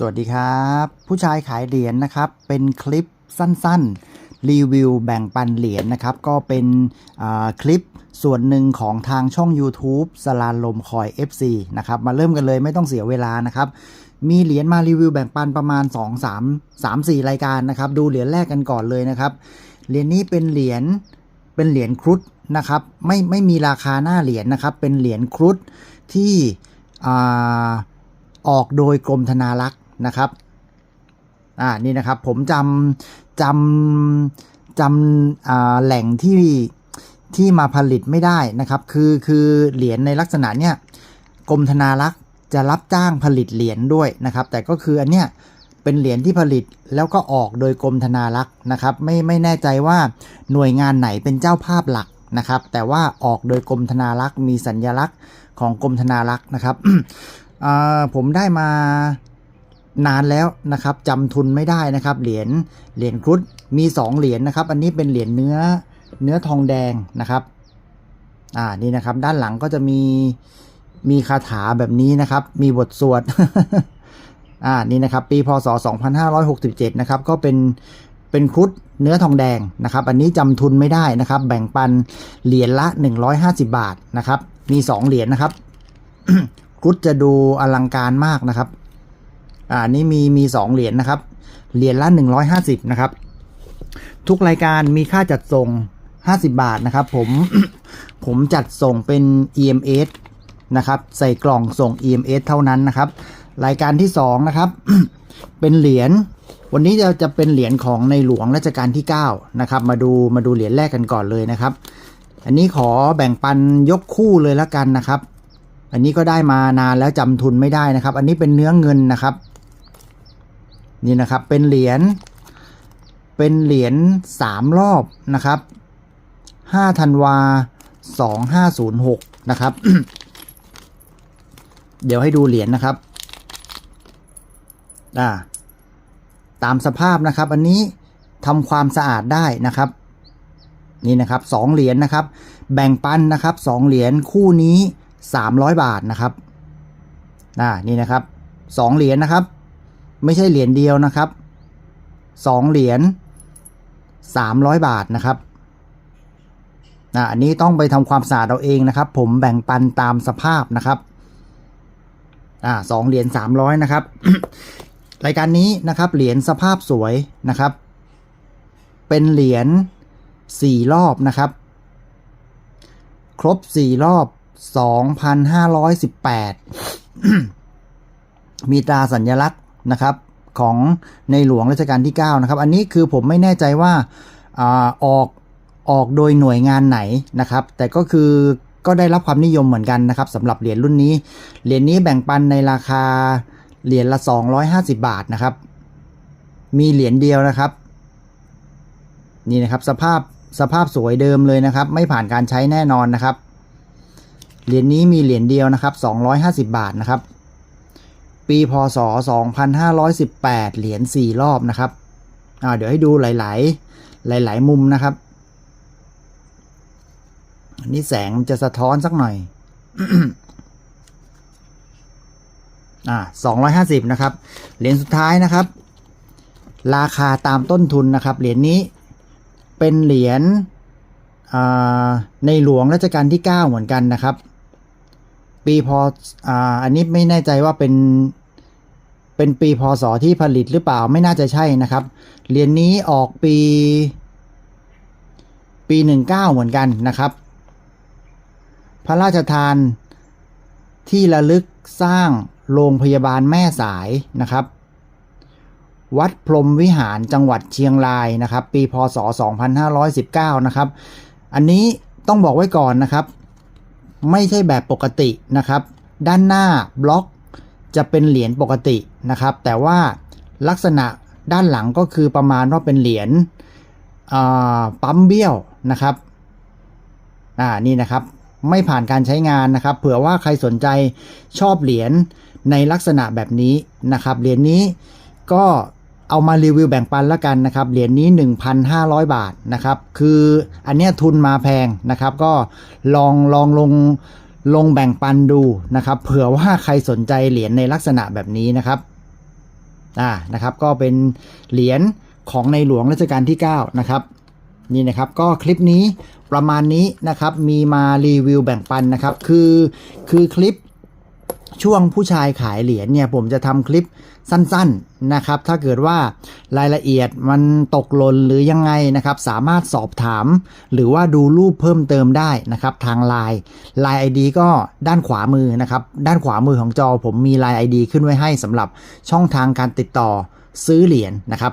สวัสดีครับ ผู้ชายขายเหรียญนะครับ เป็นคลิปสั้นๆ รีวิวแบ่งปันเหรียญนะครับ ก็เป็นคลิปส่วนหนึ่งของทางช่อง YouTube สลานลมคอย FC นะครับ มาเริ่มกันเลยไม่ต้องเสียเวลานะครับ มีเหรียญมารีวิวแบ่งปันประมาณ 2 3 3 4 รายการนะครับ ดูเหรียญแรกกันก่อนเลยนะครับ เหรียญนี้เป็นเหรียญเป็นเหรียญครุฑนะครับ ไม่ไม่มีราคาหน้าเหรียญนะครับ เป็นเหรียญครุฑที่อออกโดยกรมธนารักษ์ นะครับอ่านี่นะครับผมจำจำจำอ่าแหล่งที่ที่มาผลิตไม่ได้นะครับ คือคือเหรียญในลักษณะเนี้ยกรมธนารักษ์จะรับจ้างผลิตเหรียญด้วยนะครับ แต่ก็คืออันเนี้ยเป็นเหรียญที่ผลิตแล้วก็ออกโดยกรมธนารักษ์นะครับ ไม่ไม่แน่ใจว่าหน่วยงานไหนเป็นเจ้าภาพหลักนะครับ แต่ว่าออกโดยกรมธนารักษ์มีสัญลักษณ์ของกรมธนารักษ์นะครับอ่าผมได้มา นานแล้วนะครับจำทุนไม่ได้นะครับ เหรียญเหรียญครุฑมี 2 เหรียญนะครับ อันนี้เป็นเหรียญเนื้อเนื้อทองแดงนะครับอ่านี่นะครับ ด้านหลังก็จะมีมีคาถาแบบนี้นะครับ มีบทสวดอ่านี่นะครับ ปีพศ 2567 นะครับ ก็เป็นเป็นครุฑเนื้อทองแดงนะครับ อันนี้จำทุนไม่ได้นะครับ แบ่งปันเหรียญละ 150 บาทนะครับ มี 2 เหรียญนะครับครุฑจะดูอลังการมากนะครับ อ่านี่มีมีสองเหรียญนะครับ เหรียญละหนึ่งร้อยห้าสิบนะครับ ทุกรายการมีค่าจัดส่งห้าสิบาทนะครับ ผม ผมจัดส่งเป็น EMS นะครับ ใส่กล่องส่ง EMS เท่านั้นนะครับ รายการที่สองนะครับ เป็นเหรียญ วันนี้จะจะเป็นเหรียญของในหลวงรัชกาลที่เก้านะครับ มาดูมาดูเหรียญแรกกันก่อนเลยนะครับ อันนี้ขอแบ่งปันยกคู่เลยละกันนะครับ อันนี้ก็ได้มานานแล้วจำทุนไม่ได้นะครับ อันนี้เป็นเนื้อเงินนะครับ นี่นะครับเป็นเหรียญเป็นเหรียญสามรอบนะครับห้าธันวาสองห้าศูนย์หกนะครับ เดี๋ยวให้ดูเหรียญนะครับอ่าตามสภาพนะครับ อันนี้ทำความสะอาดได้นะครับ นี่นะครับสองเหรียญนะครับ แบ่งปันนะครับสองเหรียญคู่นี้สามร้อยบาทนะครับอ่านี่นะครับสองเหรียญนะครับ ไม่ใช่เหรียญเดียวนะครับสองเหรียญสามร้อยบาทนะครับอันนี้ต้องไปทำความสะอาดเอาเองนะครับ ผมแบ่งปันตามสภาพนะครับอ่าสองเหรียญสามร้อยนะครับ รายการนี้นะครับเหรียญสภาพสวยนะครับ เป็นเหรียญสี่รอบนะครับ ครบสี่รอบสองพันห้าร้อยสิบแปดมีตราสัญลักษณ์ นะครับของในหลวงรัชกาลที่9นะครับ อันนี้คือผมไม่แน่ใจว่าอออกออกโดยหน่วยงานไหนนะครับ แต่ก็คือก็ได้รับความนิยมเหมือนกันนะครับสำหรับเหรียญรุ่นนี้ เหรียญนี้แบ่งปันในราคาเหรียญละ 250 บาทนะครับ มีเหรียญเดียวนะครับ นี่นะครับสภาพสภาพสวยเดิมเลยนะครับ ไม่ผ่านการใช้แน่นอนนะครับ เหรียญนี้มีเหรียญเดียวนะครับ 250 บาทนะครับ ปีพศ 2518 เหรียญ4รอบนะครับเดี๋ยวให้ดูหลาย ๆ หลาย ๆ มุมนะครับ อันนี้แสงมันจะสะท้อนสักหน่อย อ่า250 นะครับ เหรียญสุดท้ายนะครับ ราคาตามต้นทุนนะครับ เหรียญนี้เป็นเหรียญในหลวงรัชกาลที่ 9 เหมือนกันนะครับ ปีพออ่าอันนี้ไม่แน่ใจว่าเป็นเป็นปีพศที่ผลิตหรือเปล่าไม่น่าจะใช่นะครับ เหรียญนี้ออกปี ปีหนึ่งเก้าเหมือนกันนะครับ พระราชทานที่ระลึกสร้างโรงพยาบาลแม่สายนะครับ วัดพรมวิหารจังหวัดเชียงรายนะครับ ปีพศ 2519 นะครับ อันนี้ต้องบอกไว้ก่อนนะครับ ไม่ใช่แบบปกตินะครับ ด้านหน้าบล็อกจะเป็นเหรียญปกตินะครับ แต่ว่าลักษณะด้านหลังก็คือประมาณว่าเป็นเหรียญปั๊มเบี้ยวนะครับอ่านี่นะครับไม่ผ่านการใช้งานนะครับ เผื่อว่าใครสนใจชอบเหรียญในลักษณะแบบนี้นะครับเหรียญนี้ก็ เอามารีวิวแบ่งปันแล้วกันนะครับ เหรียญนี้ 1,500 บาทนะครับ คืออันเนี้ยทุนมาแพงนะครับ ก็ลองลองลงลงแบ่งปันดูนะครับ เผื่อว่าใครสนใจเหรียญในลักษณะแบบนี้นะครับอ่านะครับ ก็เป็นเหรียญของในหลวงรัชกาลที่ 9 นะครับนี่นะครับก็คลิปนี้ประมาณนี้นะครับมีมารีวิวแบ่งปันนะครับ คือคือคลิป ช่วงผู้ชายขายเหรียญเนี่ยผมจะทำคลิปสั้นๆนะครับ ถ้าเกิดว่ารายละเอียดมันตกหล่นหรือยังไงนะครับ สามารถสอบถาม หรือว่าดูรูปเพิ่มเติมได้นะครับ ทาง Line Line ID ก็ด้านขวามือนะครับ ด้านขวามือของจอผมมี Line ID ขึ้นไว้ให้สำหรับช่องทางการติดต่อซื้อเหรียญนะครับ